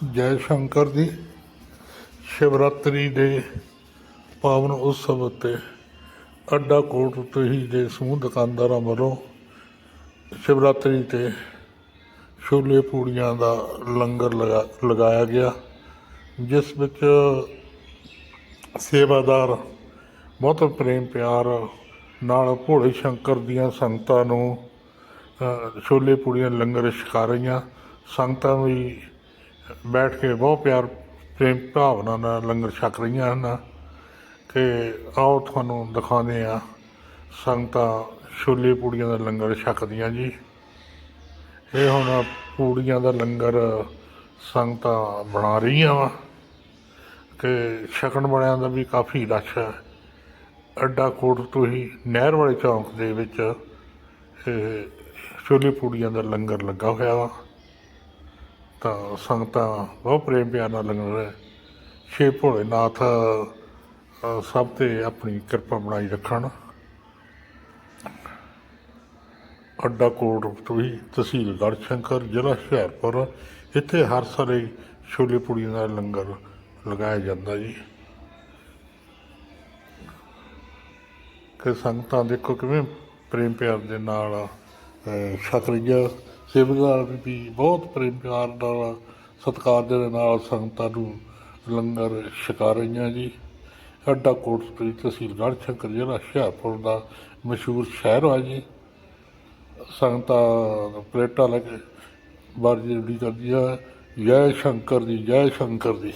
ਜੈ ਸ਼ੰਕਰ ਦੀ ਸ਼ਿਵਰਾਤਰੀ ਦੇ ਪਾਵਨ ਉਤਸਵ ਉੱਤੇ ਅੱਡਾ ਕੋਟ ਉੱਤੇ ਹੀ ਦੇ ਸਮੂਹ ਦੁਕਾਨਦਾਰਾਂ ਵੱਲੋਂ ਸ਼ਿਵਰਾਤਰੀ ਤੇ ਛੋਲੇ ਪੂੜੀਆਂ ਦਾ ਲੰਗਰ ਲਗਾ, ਲਗਾਇਆ ਗਿਆ, ਜਿਸ ਵਿੱਚ ਸੇਵਾਦਾਰ ਬਹੁਤ ਪ੍ਰੇਮ ਪਿਆਰ ਨਾਲ ਭੋਲੇ ਸ਼ੰਕਰ ਦੀਆਂ ਸੰਗਤਾਂ ਨੂੰ ਛੋਲੇ ਪੂੜੀਆਂ ਲੰਗਰ ਛਕਾ ਰਹੀਆਂ। ਸੰਗਤਾਂ ਵੀ ਬੈਠ ਕੇ ਬਹੁਤ ਪਿਆਰ, ਪ੍ਰੇਮ ਭਾਵਨਾ ਨਾਲ ਲੰਗਰ ਛਕ ਰਹੀਆਂ ਹਨ। ਕਿ ਆਓ ਤੁਹਾਨੂੰ ਦਿਖਾਉਂਦੇ ਆ ਸੰਗਤਾਂ ਛੋਲੇ ਪੂੜੀਆਂ ਦਾ ਲੰਗਰ ਛਕਦੀਆਂ ਜੀ। ਇਹ ਹੁਣ ਪੂੜੀਆਂ ਦਾ ਲੰਗਰ ਸੰਗਤਾਂ ਬਣਾ ਰਹੀਆਂ ਵਾ। ਕਿ ਛਕਣ ਵਾਲਿਆਂ ਦਾ ਵੀ ਕਾਫੀ ਰਸ਼ ਹੈ। ਅੱਡਾ ਕੋਟ ਤੋਂ ਹੀ ਨਹਿਰ ਵਾਲੇ ਚੌਂਕ ਦੇ ਵਿੱਚ ਇਹ ਛੋਲੇ ਪੂੜੀਆਂ ਦਾ ਲੰਗਰ ਲੱਗਾ ਹੋਇਆ ਵਾ। ਤਾਂ ਸੰਗਤਾਂ ਬਹੁਤ ਪ੍ਰੇਮ ਪਿਆਰ ਨਾਲ ਲੰਗਰ ਛੇ ਭੋਲੇਨਾਥ ਸਭ ਤੇ ਆਪਣੀ ਕਿਰਪਾ ਬਣਾਈ ਰੱਖਣ। ਅੱਡਾ ਕੋਟ ਤੋਂ ਹੀ ਤਹਿਸੀਲ ਗੜਸ਼ੰਕਰ ਜ਼ਿਲ੍ਹਾ ਹੁਸ਼ਿਆਰਪੁਰ। ਇੱਥੇ ਹਰ ਸਾਲ ਹੀ ਛੋਲੇ ਪੂੜੀਆਂ ਦਾ ਲੰਗਰ ਲਗਾਇਆ ਜਾਂਦਾ ਜੀ। ਕਿ ਸੰਗਤਾਂ ਦੇਖੋ ਕਿਵੇਂ ਪ੍ਰੇਮ ਪਿਆਰ ਦੇ ਨਾਲ ਅਹ, ਛਕ ਰਹੀਆਂ ਸੇਵਾਦਾਰ ਵੀ ਬਹੁਤ ਪ੍ਰੇਮ ਪਿਆਰ ਨਾਲ, ਸਤਿਕਾਰ ਦੇ ਨਾਲ ਸੰਗਤਾਂ ਨੂੰ ਲੰਗਰ ਛਕਾ ਰਹੀਆਂ ਜੀ। ਸਾਡਾ ਕੋਟ ਸਟਰੀਟ ਤਹਿਸੀਲ ਗੜ੍ਹਸ਼ੰਕਰ ਜ਼ਿਲ੍ਹਾ ਹੁਸ਼ਿਆਰਪੁਰ ਦਾ ਮਸ਼ਹੂਰ ਸ਼ਹਿਰ ਆ ਜੀ। ਸੰਗਤਾਂ ਪਲੇਟਾਂ ਲੈ ਕੇ ਬਾਰੀ ਜਿਹੜੀ ਕਰਦੀ ਜੈ ਸ਼ੰਕਰ ਦੀ, ਜੈ ਸ਼ੰਕਰ ਦੀ।